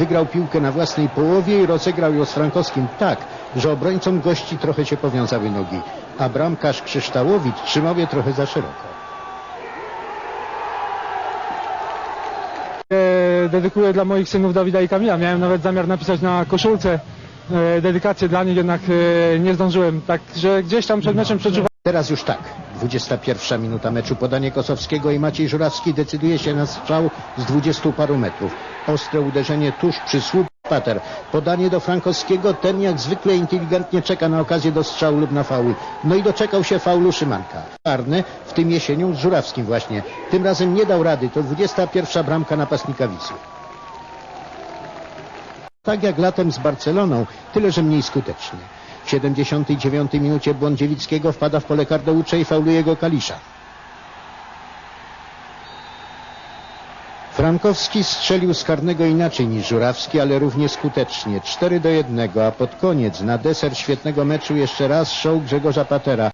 wygrał piłkę na własnej połowie i rozegrał ją z Frankowskim tak, że obrońcom gości trochę się powiązały nogi, a bramkarz Krzyształowicz trzymał je trochę za szeroko. E, dedykuję dla moich synów Dawida i Kamila. Miałem nawet zamiar napisać na koszulce e, dedykację dla nich, jednak e, nie zdążyłem. Także gdzieś tam przed meczem przeczuwałem. Teraz już tak. 21 minuta meczu. Podanie Kosowskiego i Maciej Żurawski decyduje się na strzał z 20 paru metrów. Ostre uderzenie tuż przy słup Pater. Podanie do Frankowskiego. Ten jak zwykle inteligentnie czeka na okazję do strzału lub na faul. No i doczekał się faulu Szymanka. Czarny w tym jesienią z Żurawskim właśnie. Tym razem nie dał rady. To 21 bramka napastnika Wisły. Tak jak latem z Barceloną, tyle że mniej skutecznie. W 79 minucie Błądziewickiego wpada w pole Kardeucze i fauluje go Kalisza. Frankowski strzelił z karnego inaczej niż Żurawski, ale równie skutecznie. 4 do 1, a pod koniec na deser świetnego meczu jeszcze raz show Grzegorza Patera.